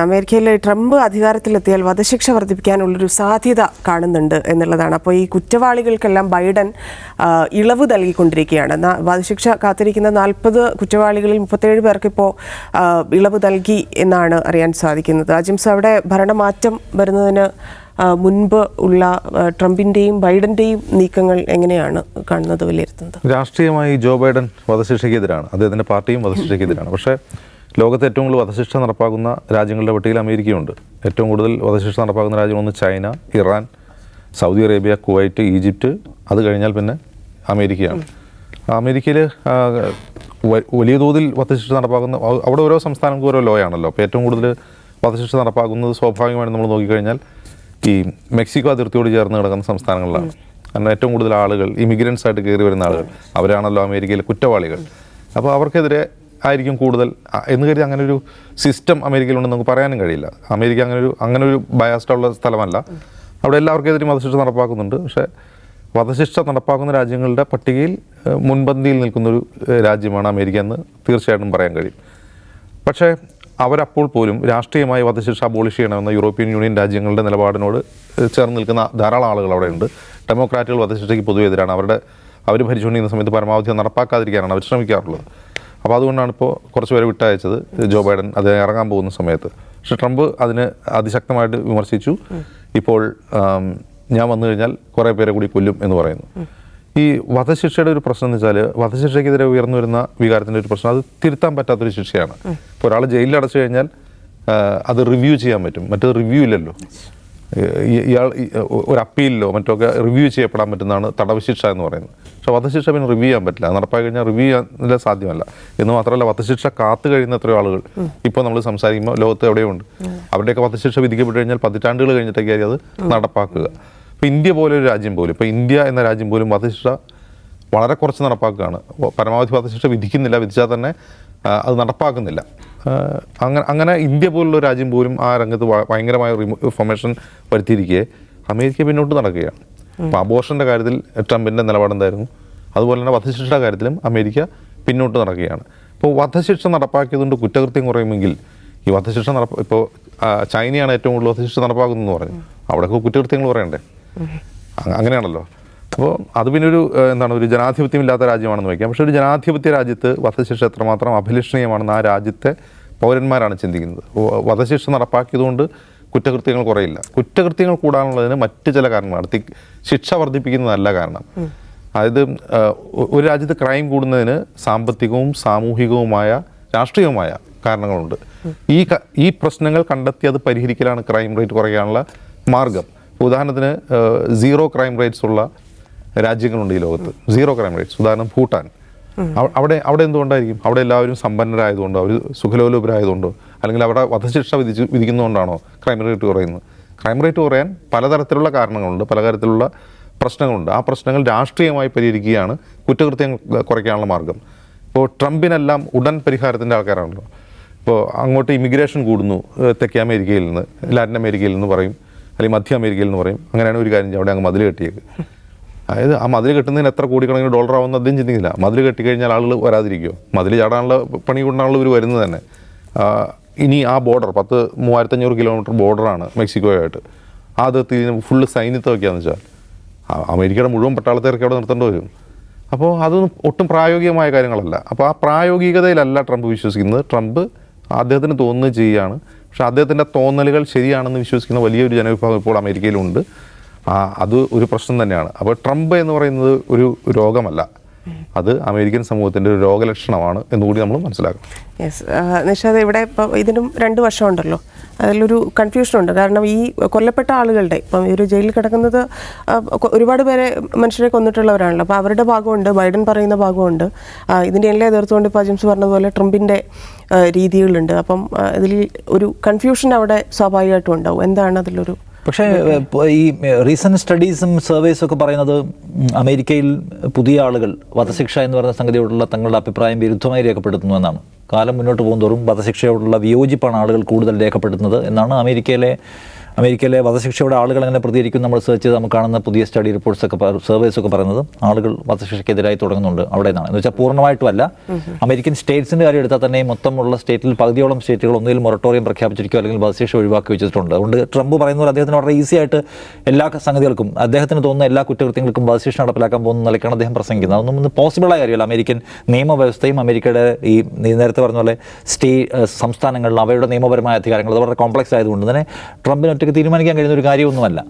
അമേരിക്കയിൽ ട്രംപ് അധികാരത്തിലെത്തിയാൽ വധശിക്ഷ വർദ്ധിപ്പിക്കാനുള്ളൊരു സാധ്യത കാണുന്നുണ്ട് എന്നുള്ളതാണ്. അപ്പോൾ ഈ കുറ്റവാളികൾക്കെല്ലാം ബൈഡൻ ഇളവ് നൽകിക്കൊണ്ടിരിക്കുകയാണ്. വധശിക്ഷ കാത്തിരിക്കുന്ന നാൽപ്പത് കുറ്റവാളികളിൽ മുപ്പത്തേഴ് പേർക്ക് ഇപ്പോൾ ഇളവ് നൽകി എന്നാണ് അറിയാൻ സാധിക്കുന്നത്. അജിംസ് അവിടെ ഭരണമാറ്റം വരുന്നതിന് മുൻപ് ഉള്ള ട്രംപിന്റെയും ബൈഡന്റെയും നീക്കങ്ങൾ എങ്ങനെയാണ് കാണുന്നത് വിലയിരുത്തുന്നത്? രാഷ്ട്രീയമായി ജോ ബൈഡൻ വധശിക്ഷയ്ക്കെതിരാണ്. അദ്ദേഹത്തിന്റെ പാർട്ടിയും വധശിക്ഷയ്ക്കെതിരാണ്. പക്ഷേ ലോകത്ത് ഏറ്റവും കൂടുതൽ വധശിക്ഷ നടപ്പാക്കുന്ന രാജ്യങ്ങളുടെ പട്ടികയിൽ അമേരിക്കയുണ്ട്. ഏറ്റവും കൂടുതൽ വധശിക്ഷ നടപ്പാക്കുന്ന രാജ്യം ഒന്ന് China Iran Saudi Arabia Kuwait Egypt. അത് കഴിഞ്ഞാൽ പിന്നെ അമേരിക്കയാണ്. അമേരിക്കയിൽ വലിയ തോതിൽ വധശിക്ഷ നടപ്പാക്കുന്ന അവിടെ ഓരോ സംസ്ഥാനങ്ങൾക്ക് ഓരോ ലോ ആണല്ലോ അപ്പോൾ ഏറ്റവും കൂടുതൽ വധശിക്ഷ നടപ്പാക്കുന്നത് സ്വാഭാവികമായിട്ട് നമ്മൾ നോക്കിക്കഴിഞ്ഞാൽ ഈ മെക്സിക്കോ അതിർത്തിയോട് ചേർന്ന് കിടക്കുന്ന സംസ്ഥാനങ്ങളിലാണ്. കാരണം ഏറ്റവും കൂടുതൽ ആളുകൾ ഇമിഗ്രൻസ് ആയിട്ട് കയറി വരുന്ന ആളുകൾ അവരാണല്ലോ അമേരിക്കയിലെ കുറ്റവാളികൾ. അപ്പോൾ അവർക്കെതിരെ ആയിരിക്കും കൂടുതൽ. എന്ന് കരുതി അങ്ങനെ ഒരു സിസ്റ്റം അമേരിക്കയിലുണ്ടെന്ന് നമുക്ക് പറയാനും കഴിയില്ല. അമേരിക്ക അങ്ങനെ ഒരു അങ്ങനെ ഒരു ബയാസ്ഡുള്ള സ്ഥലമല്ല. അവിടെ എല്ലാവർക്കും എതിരും വധശിക്ഷ നടപ്പാക്കുന്നുണ്ട്. പക്ഷേ വധശിക്ഷ നടപ്പാക്കുന്ന രാജ്യങ്ങളുടെ പട്ടികയിൽ മുൻപന്തിയിൽ നിൽക്കുന്നൊരു രാജ്യമാണ് അമേരിക്ക എന്ന് തീർച്ചയായിട്ടും പറയാൻ കഴിയും. പക്ഷേ അവരപ്പോൾ പോലും രാഷ്ട്രീയമായി വധശിക്ഷ അബോളിഷ് ചെയ്യണമെന്ന യൂറോപ്യൻ യൂണിയൻ രാജ്യങ്ങളുടെ നിലപാടിനോട് ചേർന്ന് നിൽക്കുന്ന ധാരാളം ആളുകൾ അവിടെയുണ്ട് ഡെമോക്രാറ്റുകൾ വധശിക്ഷയ്ക്ക് പൊതുവെ എതിരാണ് അവരുടെ അവർ ഭരിച്ചുകൊണ്ടിരുന്ന സമയത്ത് പരമാവധി നടപ്പാക്കാതിരിക്കാനാണ് അവർ ശ്രമിക്കാറുള്ളത്. അപ്പോൾ അതുകൊണ്ടാണ് ഇപ്പോൾ കുറച്ച് പേരെ വിട്ടയച്ചത് ജോ ബൈഡൻ അത് ഇറങ്ങാൻ പോകുന്ന സമയത്ത്. പക്ഷെ ട്രംപ് അതിന് അതിശക്തമായിട്ട് വിമർശിച്ചു. ഇപ്പോൾ ഞാൻ വന്നു കഴിഞ്ഞാൽ കുറേ പേരെ കൂടി കൊല്ലും എന്ന് പറയുന്നു. ഈ വധശിക്ഷയുടെ ഒരു പ്രശ്നം എന്ന് വെച്ചാൽ വധശിക്ഷയ്ക്കെതിരെ ഉയർന്നു വരുന്ന വികാരത്തിന്റെ ഒരു പ്രശ്നം അത് തിരുത്താൻ പറ്റാത്തൊരു ശിക്ഷയാണ്. ഇപ്പോൾ ഒരാൾ ജയിലിൽ അടച്ചു കഴിഞ്ഞാൽ അത് റിവ്യൂ ചെയ്യാൻ പറ്റും. മറ്റത് റിവ്യൂ ഇല്ലല്ലോ. ഇയാൾ ഒരു അപ്പീലിലോ മറ്റോ ഒക്കെ റിവ്യൂ ചെയ്യപ്പെടാൻ പറ്റുന്നതാണ് തടവ് ശിക്ഷ എന്ന് പറയുന്നത്. പക്ഷേ വധശിക്ഷ പിന്നെ റിവ്യൂ ചെയ്യാൻ പറ്റില്ല. നടപ്പായി നടപ്പാക്കി കഴിഞ്ഞാൽ റിവ്യൂ ചെയ്യാൻ സാധ്യമല്ല. എന്ന് മാത്രമല്ല വധശിക്ഷ കാത്തു കഴിയുന്ന എത്രയോ ആളുകൾ ഇപ്പോൾ നമ്മൾ സംസാരിക്കുമ്പോൾ ലോകത്ത് എവിടെയോ ഉണ്ട് അവരുടെയൊക്കെ വധശിക്ഷ വിധിക്കപ്പെട്ട് കഴിഞ്ഞാൽ പതിറ്റാണ്ടുകൾ കഴിഞ്ഞിട്ടൊക്കെയായിരിക്കും അത് നടപ്പാക്കുക. ഇപ്പോൾ ഇന്ത്യ പോലെ ഒരു രാജ്യം പോലും ഇപ്പോൾ ഇന്ത്യ എന്ന രാജ്യം പോലും വധശിക്ഷ വളരെ കുറച്ച് നടപ്പാക്കുകയാണ്. പരമാവധി വധശിക്ഷ വിധിക്കുന്നില്ല വിധിച്ചാൽ തന്നെ അത് നടപ്പാക്കുന്നില്ല. അങ്ങനെ അങ്ങനെ ഇന്ത്യ പോലുള്ള രാജ്യം പോലും ആ രംഗത്ത് ഭയങ്കരമായ റിഫോർമേഷൻ വരുത്തിയിരിക്കെ. അമേരിക്ക പിന്നോട്ട് നടക്കുകയാണ്. അപ്പോൾ അബോഷന്റെ കാര്യത്തിൽ ട്രംപിന്റെ നിലപാടെന്തായിരുന്നു അതുപോലെ തന്നെ വധശിക്ഷയുടെ കാര്യത്തിലും അമേരിക്ക പിന്നോട്ട് നടക്കുകയാണ്. ഇപ്പോൾ വധശിക്ഷ നടപ്പാക്കിയതുകൊണ്ട് കുറ്റകൃത്യം കുറയുമെങ്കിൽ ഈ വധശിക്ഷ നടപ്പ് ഇപ്പോൾ ചൈനയാണ് ഏറ്റവും കൂടുതൽ വധശിക്ഷ നടപ്പാക്കുന്നതെന്ന് പറഞ്ഞു. അവിടെയൊക്കെ കുറ്റകൃത്യങ്ങൾ പറയണ്ടേ അങ്ങനെയാണല്ലോ. അപ്പോൾ അത് പിന്നെ ഒരു എന്താണ് ഒരു ജനാധിപത്യമില്ലാത്ത രാജ്യമാണെന്ന് വയ്ക്കാം. പക്ഷേ ഒരു ജനാധിപത്യ രാജ്യത്ത് വധശിക്ഷ എത്രമാത്രം അഭിലഷണീയമാണെന്ന് ആ രാജ്യത്തെ പൗരന്മാരാണ് ചിന്തിക്കുന്നത്. വധശിക്ഷ നടപ്പാക്കിയതുകൊണ്ട് കുറ്റകൃത്യങ്ങൾ കുറയില്ല. കുറ്റകൃത്യങ്ങൾ കൂടാനുള്ളതിന് മറ്റ് ചില കാരണങ്ങളാണ്. തി- ശിക്ഷ വർദ്ധിപ്പിക്കുന്നതല്ല കാരണം. അതായത് ഒരു രാജ്യത്ത് ക്രൈം കൂടുന്നതിന് സാമ്പത്തികവും സാമൂഹികവുമായ രാഷ്ട്രീയവുമായ കാരണങ്ങളുണ്ട്. ഈ ഈ പ്രശ്നങ്ങൾ കണ്ടെത്തി അത് പരിഹരിക്കലാണ് ക്രൈം റേറ്റ് കുറയാനുള്ള മാർഗം. ഉദാഹരണത്തിന് സീറോ ക്രൈം റേറ്റ്സ് ഉള്ള രാജ്യങ്ങളുണ്ട് ഈ ലോകത്ത്. സീറോ ക്രൈം റേറ്റ്സ് ഉദാഹരണം ഭൂട്ടാൻ. അവിടെ അവിടെ എന്തുകൊണ്ടായിരിക്കും? അവിടെ എല്ലാവരും സമ്പന്നരായതുകൊണ്ടോ അവർ സുഖലോലുപരായതുകൊണ്ടോ അല്ലെങ്കിൽ അവിടെ വധശിക്ഷ വിധിച്ച് വിധിക്കുന്നതുകൊണ്ടാണോ ക്രൈം റേറ്റ് കുറയുന്നത്? ക്രൈം റേറ്റ് കുറയാൻ പലതരത്തിലുള്ള കാരണങ്ങളുണ്ട് പലതരത്തിലുള്ള പ്രശ്നങ്ങളുണ്ട്. ആ പ്രശ്നങ്ങൾ രാഷ്ട്രീയമായി പരിഹരിക്കുകയാണ് കുറ്റകൃത്യം കുറയ്ക്കാനുള്ള മാർഗം. ഇപ്പോൾ ട്രംപിനെല്ലാം ഉടൻ പരിഹാരത്തിന്റെ ആൾക്കാരാണല്ലോ. ഇപ്പോൾ അങ്ങോട്ട് ഇമിഗ്രേഷൻ കൂടുന്നു തെക്കേ അമേരിക്കയിൽ നിന്ന് ലാറ്റിൻ അമേരിക്കയിൽ നിന്ന് പറയും അല്ലെങ്കിൽ മധ്യ അമേരിക്കയിൽ നിന്ന് പറയും. അങ്ങനെയാണ് ഒരു കാര്യം അവിടെ അങ്ങ് മതിൽ കെട്ടിയേക്ക്. അതായത് ആ മതിൽ കെട്ടുന്നതിന് എത്ര കോടിക്കണക്കിന് ഡോളർ ആവുമെന്ന് അദ്ദേഹം ചിന്തിക്കില്ല മതിൽ കെട്ടിക്കഴിഞ്ഞാൽ ആളുകൾ വരാതിരിക്കുമോ മതിൽ ചാടാനുള്ള പണി കൊണ്ടാണല്ലോ ഇവർ വരുന്നത് തന്നെ. ഇനി ആ ബോർഡർ പത്ത് മൂവായിരത്തഞ്ഞൂറ് കിലോമീറ്റർ ബോർഡറാണ് മെക്സിക്കോയായിട്ട് ആ അതിർത്തി ഫുള്ള് സൈന്യത്തെ വയ്ക്കാന്ന് വെച്ചാൽ. അമേരിക്കയുടെ മുഴുവൻ പട്ടാളത്തേർക്ക് അവിടെ നിർത്തേണ്ടി വരും. അപ്പോൾ അതൊന്നും ഒട്ടും പ്രായോഗികമായ കാര്യങ്ങളല്ല. അപ്പോൾ ആ പ്രായോഗികതയിലല്ല ട്രംപ് വിശ്വസിക്കുന്നത്. ട്രംപ് അദ്ദേഹത്തിന് തോന്നുന്നത് ചെയ്യുകയാണ് പക്ഷേ അദ്ദേഹത്തിന്റെ തോന്നലുകൾ ശരിയാണെന്ന് വിശ്വസിക്കുന്ന വലിയൊരു ജനവിഭാഗം ഇപ്പോൾ അമേരിക്കയിലുണ്ട്. അത് ഒരു പ്രശ്നം തന്നെയാണ്. അപ്പോൾ ട്രംപ് എന്ന് പറയുന്നത് ഒരു രോഗമല്ല. അത് അമേരിക്കൻ സമൂഹത്തിന്റെ ഒരു രോഗലക്ഷണമാണ് എന്നുകൂടി നമ്മൾ മനസ്സിലാക്കണം യെസ് നിഷാദ് ഇവിടെ ഇപ്പോൾ ഇതിനും രണ്ട് വർഷമുണ്ടല്ലോ അതിലൊരു കൺഫ്യൂഷൻ ഉണ്ട്. കാരണം ഈ കൊല്ലപ്പെട്ട ആളുകളുടെ ഇപ്പം ഇവർ ജയിലിൽ കിടക്കുന്നത് ഒരുപാട് പേരെ മനുഷ്യരെ കൊന്നിട്ടുള്ളവരാണല്ലോ. അപ്പോൾ അവരുടെ ഭാഗമുണ്ട് ബൈഡൻ പറയുന്ന ഭാഗമുണ്ട്. ഇതിന്റെ എല്ലാം എതിർത്തുകൊണ്ട് ഇപ്പോൾ അജിംസ് പറഞ്ഞതുപോലെ ട്രംപിന്റെ രീതികളുണ്ട്. അപ്പം ഇതിൽ ഒരു കൺഫ്യൂഷൻ അവിടെ സ്വാഭാവികമായിട്ടും ഉണ്ടാവും. എന്താണ് അതിലൊരു പക്ഷേ ഈ റീസെന്റ് സ്റ്റഡീസും സർവേസും ഒക്കെ പറയുന്നത് അമേരിക്കയിൽ പുതിയ ആളുകൾ വധശിക്ഷ എന്ന് പറയുന്ന സംഗതിയോടുള്ള തങ്ങളുടെ അഭിപ്രായം വിരുദ്ധമായി രേഖപ്പെടുത്തുന്നു എന്നാണ്. കാലം മുന്നോട്ട് പോകുന്തോറും വധശിക്ഷയോടുള്ള വിയോജിപ്പാണ് ആളുകൾ കൂടുതൽ രേഖപ്പെടുത്തുന്നത് എന്നാണ് അമേരിക്കയിലെ അമേരിക്കയിലെ വധശിക്ഷയുടെ ആളുകൾ എങ്ങനെ പ്രതികരിക്കും നമ്മൾ സെർച്ച് ചെയ്ത് നമുക്ക് കാണുന്ന പുതിയ സ്റ്റഡി റിപ്പോർട്ട്സ് ഒക്കെ സർവേസ് ഒക്കെ പറയുന്നത് ആളുകൾ വധശിക്ഷയ്ക്കെതിരായി തുടങ്ങുന്നുണ്ട്. അവിടെ നിന്നാണ് എന്ന് വെച്ചാൽ പൂർണമായിട്ടും അല്ല അമേരിക്കൻ സ്റ്റേറ്റ്സിന്റെ കാര്യം എടുത്താൽ തന്നെ മൊത്തമുള്ള സ്റ്റേറ്റിൽ പകുതിയോളം സ്റ്റേറ്റുകൾ ഒന്നുകിൽ മൊറട്ടോറിയം പ്രഖ്യാപിച്ചിരിക്കുകയോ അല്ലെങ്കിൽ വധശിക്ഷ ഒഴിവാക്കി വെച്ചിട്ടുണ്ട് അതുകൊണ്ട് ട്രംപ് പറയുന്നത് അദ്ദേഹത്തിന് വളരെ ഈസി ആയിട്ട് എല്ലാ സംഗതികൾക്കും അദ്ദേഹത്തിന് തോന്നുന്ന എല്ലാ കുറ്റകൃത്യങ്ങൾക്കും വധശിക്ഷ നടപ്പിലാക്കാൻ പോകുന്ന നിലയ്ക്കാണ് അദ്ദേഹം പ്രസംഗിക്കുന്നത്. അതൊന്നും ഒന്ന് പോസിബിളായ കാര്യമല്ല. അമേരിക്കൻ നിയമവ്യവസ്ഥയും അമേരിക്കയുടെ ഈ നേരത്തെ പറഞ്ഞ പോലെ സ്റ്റേ സംസ്ഥാനങ്ങളിൽ അവയുടെ നിയമപരമായ അധികാരങ്ങൾ അത് വളരെ കോംപ്ലക്സ് ആയതുകൊണ്ട് തന്നെ ട്രംപിന് ഒറ്റയ്ക്ക് തീരുമാനിക്കാൻ കഴിയുന്ന ഒരു കാര്യമൊന്നുമല്ല.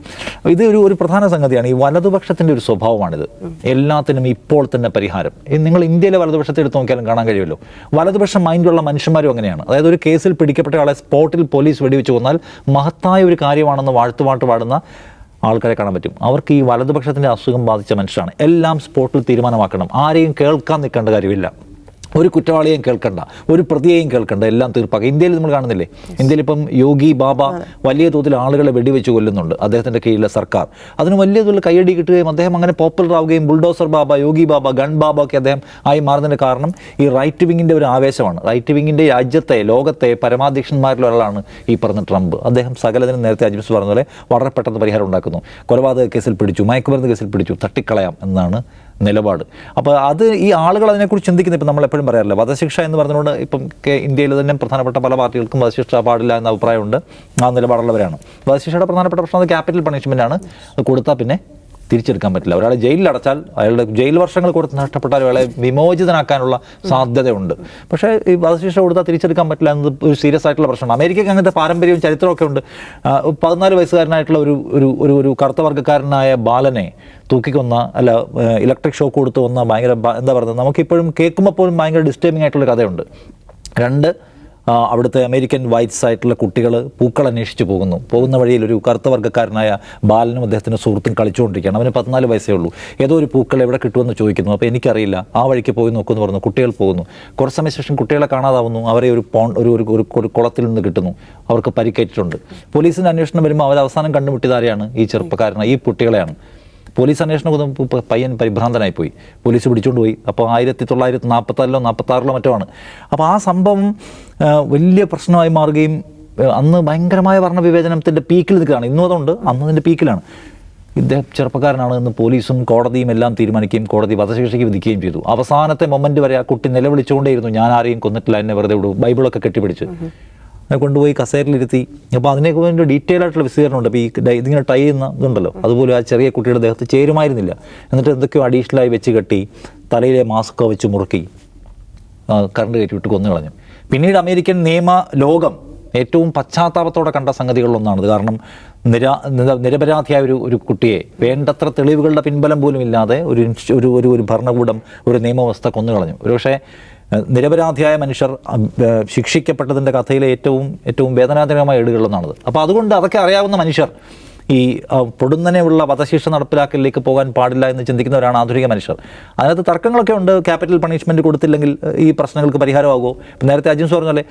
ഇത് ഒരു ഒരു പ്രധാന സംഗതിയാണ്. ഈ വലതുപക്ഷത്തിന്റെ ഒരു സ്വഭാവമാണിത്. എല്ലാത്തിനും ഇപ്പോൾ തന്നെ പരിഹാരം. നിങ്ങൾ ഇന്ത്യയിലെ വലതുപക്ഷത്തെ എടുത്ത് നോക്കിയാലും കാണാൻ കഴിയുമല്ലോ. വലതുപക്ഷം മൈൻഡുള്ള മനുഷ്യന്മാരും അങ്ങനെയാണ്. അതായത് ഒരു കേസിൽ പിടിക്കപ്പെട്ട ആളെ സ്പോട്ടിൽ പോലീസ് വെടിവെച്ച് കൊന്നാൽ മഹത്തായ ഒരു കാര്യമാണെന്ന് വാഴ്ത്തുപാട്ട് പാടുന്ന ആൾക്കാരെ കാണാൻ പറ്റും. അവർക്ക് ഈ വലതുപക്ഷത്തിന്റെ അസുഖം ബാധിച്ച മനുഷ്യരാണ്. എല്ലാം സ്പോട്ടിൽ തീരുമാനമാക്കണം. ആരെയും കേൾക്കാൻ നിൽക്കേണ്ട കാര്യമില്ല. ഒരു കുറ്റവാളിയെയും കേൾക്കണ്ട ഒരു പ്രതിയെയും കേൾക്കണ്ട എല്ലാം തീർപ്പാക്കുക ഇന്ത്യയിൽ നമ്മൾ കാണുന്നില്ലേ? ഇന്ത്യയിൽ ഇപ്പം യോഗി ബാബ വലിയ തോതിൽ ആളുകളെ വെടിവെച്ച് കൊല്ലുന്നുണ്ട് അദ്ദേഹത്തിന്റെ കീഴിലെ സർക്കാർ. അതിന് വലിയ തോതിൽ കയ്യടി കിട്ടുകയും അദ്ദേഹം അങ്ങനെ പോപ്പുലർ ആവുകയും ബുൾഡോസർ ബാബ യോഗി ബാബ ഗൺ ബാബ ഒക്കെ അദ്ദേഹം ആയി മാറുന്നതിന് കാരണം ഈ റൈറ്റ് വിങ്ങിന്റെ ഒരു ആവേശമാണ്. റൈറ്റ് വിങ്ങിന്റെ രാജ്യത്തെ ലോകത്തെ പരമാധ്യക്ഷന്മാരിൽ ഒരാളാണ് ഈ പറഞ്ഞ ട്രംപ്. അദ്ദേഹം സകലതിനും നേരത്തെ അജിംസ് പറഞ്ഞ പോലെ വളരെ പെട്ടെന്ന് പരിഹാരം ഉണ്ടാക്കുന്നു. കൊലപാതക കേസിൽ പിടിച്ചു മയക്കുമരുന്ന് കേസിൽ പിടിച്ചു തട്ടിക്കളയാം എന്നാണ് നിലപാട്. അപ്പോൾ അത് ഈ ആളുകൾ അതിനെക്കുറിച്ച് ചിന്തിക്കുന്നത് ഇപ്പം നമ്മൾ എപ്പോഴും പറയാറില്ല വധശിക്ഷ എന്ന് പറഞ്ഞുകൊണ്ട് ഇപ്പം ഇന്ത്യയിൽ തന്നെ പ്രധാനപ്പെട്ട പല പാർട്ടികൾക്കും വധശിക്ഷ പാടില്ല എന്ന അഭിപ്രായമുണ്ട്. ആ നിലപാടുള്ളവരാണ്. വധശിക്ഷയുടെ പ്രധാനപ്പെട്ട പ്രശ്നം അത് ക്യാപിറ്റൽ പണിഷ്മെന്റ് ആണ് അത് കൊടുത്താൽ പിന്നെ തിരിച്ചെടുക്കാൻ പറ്റില്ല. ഒരാളെ ജയിലിൽ അടച്ചാൽ അയാളുടെ ജയിൽ വർഷങ്ങൾ കൊടുത്ത് നഷ്ടപ്പെട്ടാൽ അയാളെ വിമോചിതനാക്കാനുള്ള സാധ്യതയുണ്ട്. പക്ഷേ ഈ വധശിക്ഷ കൊടുത്താൽ തിരിച്ചെടുക്കാൻ പറ്റില്ല എന്നത് ഒരു സീരിയസ് ആയിട്ടുള്ള പ്രശ്നമാണ്. അമേരിക്കയ്ക്ക് അങ്ങനത്തെ പാരമ്പര്യവും ചരിത്രമൊക്കെ ഉണ്ട്. പതിനാല് വയസ്സുകാരനായിട്ടുള്ള ഒരു ഒരു ഒരു ഒരു കറുത്ത വർഗക്കാരനായ ബാലനെ തൂക്കിക്കൊന്ന അല്ല ഇലക്ട്രിക് ഷോക്ക് കൊടുത്ത് വന്ന ഭയങ്കര എന്താ പറയുന്നത് നമുക്കിപ്പോഴും കേൾക്കുമ്പോൾ പോലും ഭയങ്കര ഡിസ്റ്റർബിംഗ് ആയിട്ടുള്ള കഥയുണ്ട്. രണ്ട് അവിടുത്തെ അമേരിക്കൻ വൈറ്റ്സ് ആയിട്ടുള്ള കുട്ടികൾ പൂക്കൾ അന്വേഷിച്ച് പോകുന്നു. പോകുന്ന വഴിയിൽ ഒരു കറുത്ത വർഗക്കാരനായ ബാലനും അദ്ദേഹത്തിന്റെ സുഹൃത്തും കളിച്ചുകൊണ്ടിരിക്കുകയാണ്. അവന് പതിനാല് വയസ്സേ ഉള്ളൂ. ഏതോ ഒരു പൂക്കൾ എവിടെ കിട്ടുമെന്ന് ചോദിക്കുന്നു. അപ്പോൾ എനിക്കറിയില്ല. ആ വഴിക്ക് പോയി നോക്കുമെന്ന് പറഞ്ഞു. കുട്ടികൾ പോകുന്നു. കുറച്ച് സമയ ശേഷം കുട്ടികളെ കാണാതാവുന്നു. അവരെ ഒരു പോൺ ഒരു ഒരു ഒരു കുളത്തിൽ നിന്ന് കിട്ടുന്നു. അവർക്ക് പരിക്കേറ്റിട്ടുണ്ട്. പോലീസിന്റെ അന്വേഷണം വരുമ്പോൾ അവർ അവസാനം കണ്ടുമുട്ടിയതാരെയാണ് ഈ ചെറുപ്പക്കാരനാണ് ഈ കുട്ടികളെയാണ്. പോലീസ് അന്വേഷണം വന്നപ്പോൾ പയ്യൻ പരിഭ്രാന്തനായി പോയി പോലീസ് പിടിച്ചുകൊണ്ട് പോയി. അപ്പോൾ ആയിരത്തി തൊള്ളായിരത്തി നാൽപ്പത്താറിലോ നാൽപ്പത്താറിലോ മറ്റോ ആണ്. അപ്പോൾ ആ സംഭവം വലിയ പ്രശ്നമായി മാറുകയും അന്ന് ഭയങ്കരമായ വർണവിവേചനത്തിന്റെ പീക്കിൽ നിൽക്കുകയാണ്. ഇന്നും അതുകൊണ്ട് അന്ന് അതിന്റെ പീക്കിലാണ്. ഇദ്ദേഹം ചെറുപ്പക്കാരനാണ് എന്ന് പോലീസും കോടതിയും എല്ലാം തീരുമാനിക്കുകയും കോടതി വധശിക്ഷയ്ക്ക് വിധിക്കുകയും ചെയ്തു. അവസാനത്തെ മൊമെന്റ് വരെ ആ കുട്ടി നിലവിളിച്ചുകൊണ്ടേയിരുന്നു. ഞാൻ ആരെയും കൊന്നിട്ടില്ല. എന്നെ വെറുതെ വിടൂ. ബൈബിളൊക്കെ കെട്ടിപ്പിടിച്ച്. കൊണ്ടുപോയി കസേരയിലിരുത്തി. അപ്പോൾ അതിനൊക്കെ വേണ്ടി ഡീറ്റെയിൽ ആയിട്ടുള്ള വിശദീകരണമുണ്ട്. അപ്പോൾ ഈ ഇതിങ്ങനെ ടൈ ചെയ്യുന്ന ഇതുണ്ടല്ലോ. അതുപോലെ ആ ചെറിയ കുട്ടിയുടെ ദേഹത്ത് ചേരുമായിരുന്നില്ല. എന്നിട്ട് എന്തൊക്കെയോ അഡീഷണലായി വെച്ച് കെട്ടി തലയിലെ മാസ്ക് വെച്ച് മുറുക്കി കറണ്ട് കയറ്റി വിട്ട് കൊന്നു കളഞ്ഞു. പിന്നീട് അമേരിക്കൻ നിയമ ലോകം ഏറ്റവും പശ്ചാത്താപത്തോടെ കണ്ട സംഗതികളിലൊന്നാണിത് കാരണം നിരാ നിര- നിരപരാധിയായ ഒരു ഒരു കുട്ടിയെ വേണ്ടത്ര തെളിവുകളുടെ പിൻബലം പോലും ഇല്ലാതെ ഒരു ഒരു ഒരു ഭരണകൂടം ഒരു നിയമവ്യവസ്ഥ കൊന്നു കളഞ്ഞു. ഒരുപക്ഷെ നിരപരാധിയായ മനുഷ്യർ ശിക്ഷിക്കപ്പെട്ടതിന്റെ കഥയിലെ ഏറ്റവും ഏറ്റവും വേദനാജനകമായ ഏടുകളിലൊന്നാണത് അപ്പോൾ അതുകൊണ്ട് അതൊക്കെ അറിയാവുന്ന മനുഷ്യർ ഈ പൊടുന്നനെയുള്ള വധശിക്ഷ നടപ്പിലാക്കലിലേക്ക് പോകാൻ പാടില്ല എന്ന് ചിന്തിക്കുന്നവരാണ് ആധുനിക മനുഷ്യർ. അതിനകത്ത് തർക്കങ്ങളൊക്കെ ഉണ്ട്. ക്യാപിറ്റൽ പണിഷ്മെന്റ് കൊടുത്തില്ലെങ്കിൽ ഈ പ്രശ്നങ്ങൾക്ക് പരിഹാരമാകുമോ? നേരത്തെ അജിൻസ് പറഞ്ഞ പോലെ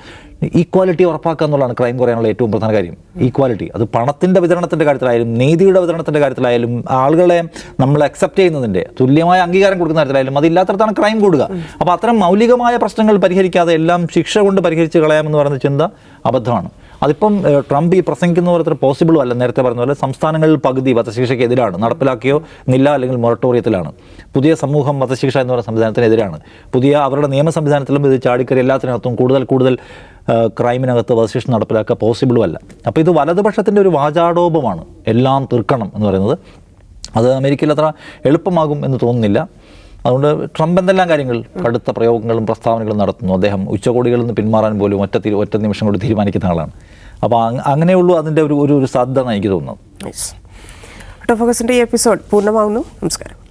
ഈക്വാലിറ്റി ഉറപ്പാക്കുക എന്നുള്ളതാണ് ക്രൈം കുറയാനുള്ള ഏറ്റവും പ്രധാന കാര്യം. ഈക്വാലിറ്റി. അത് പണത്തിന്റെ വിതരണത്തിന്റെ കാര്യത്തിലായാലും നീതിയുടെ വിതരണത്തിന്റെ കാര്യത്തിലായാലും ആളുകളെ നമ്മൾ അക്സെപ്റ്റ് ചെയ്യുന്നതിന്റെ തുല്യമായ അംഗീകാരം കൊടുക്കുന്ന കാര്യത്തിലായാലും അതില്ലാത്തടത്താണ് ക്രൈം കൂടുക. അപ്പോൾ അത്തരം മൗലികമായ പ്രശ്നങ്ങൾ പരിഹരിക്കാതെ എല്ലാം ശിക്ഷ കൊണ്ട് പരിഹരിച്ച് കളയാമെന്ന് പറയുന്ന ചിന്ത അബദ്ധമാണ്. അതിപ്പം ട്രംപ് ഈ പ്രസംഗിക്കുന്ന പോലെ അത്ര പോസിബിളും അല്ല. നേരത്തെ പറഞ്ഞ പോലെ സംസ്ഥാനങ്ങളിൽ പകുതി വധശിക്ഷയ്ക്ക് എതിരാണ് നടപ്പിലാക്കിയോ നില്ല അല്ലെങ്കിൽ മൊറട്ടോറിയത്തിലാണ്. പുതിയ സമൂഹം വധശിക്ഷ എന്ന് പറയുന്ന സംവിധാനത്തിനെതിരാണ്. പുതിയ അവരുടെ നിയമ സംവിധാനത്തിലും ഇത് ചാടിക്കറി എല്ലാത്തിനകത്തും കൂടുതൽ കൂടുതൽ ക്രൈമിനകത്ത് വധശിക്ഷ നടപ്പിലാക്കുക പോസിബിളും അല്ല. അപ്പോൾ ഇത് വലതുപക്ഷത്തിന്റെ ഒരു വാചാടോപമാണ്. എല്ലാം തീർക്കണം എന്ന് പറയുന്നത്. അത് അമേരിക്കയിൽ അത്ര എളുപ്പമാകും എന്ന് തോന്നുന്നില്ല. അതുകൊണ്ട് ട്രംപ് എന്തെല്ലാം കാര്യങ്ങൾ കടുത്ത പ്രയോഗങ്ങളും പ്രസ്താവനകളും നടത്തുന്നു? അദ്ദേഹം ഉച്ചകോടികളിൽ നിന്ന് പിന്മാറാൻ പോലും ഒറ്റ ഒറ്റ നിമിഷം കൊണ്ട് തീരുമാനിക്കുന്ന ആളാണ്. അപ്പോൾ അങ് അങ്ങനെയുള്ളൂ അതിന്റെ ഒരു ഒരു സാധ്യത എനിക്ക് ഫോക്കസിന്റെ ഈ എപ്പിസോഡ് പൂർണമാവുന്നു. നമസ്കാരം.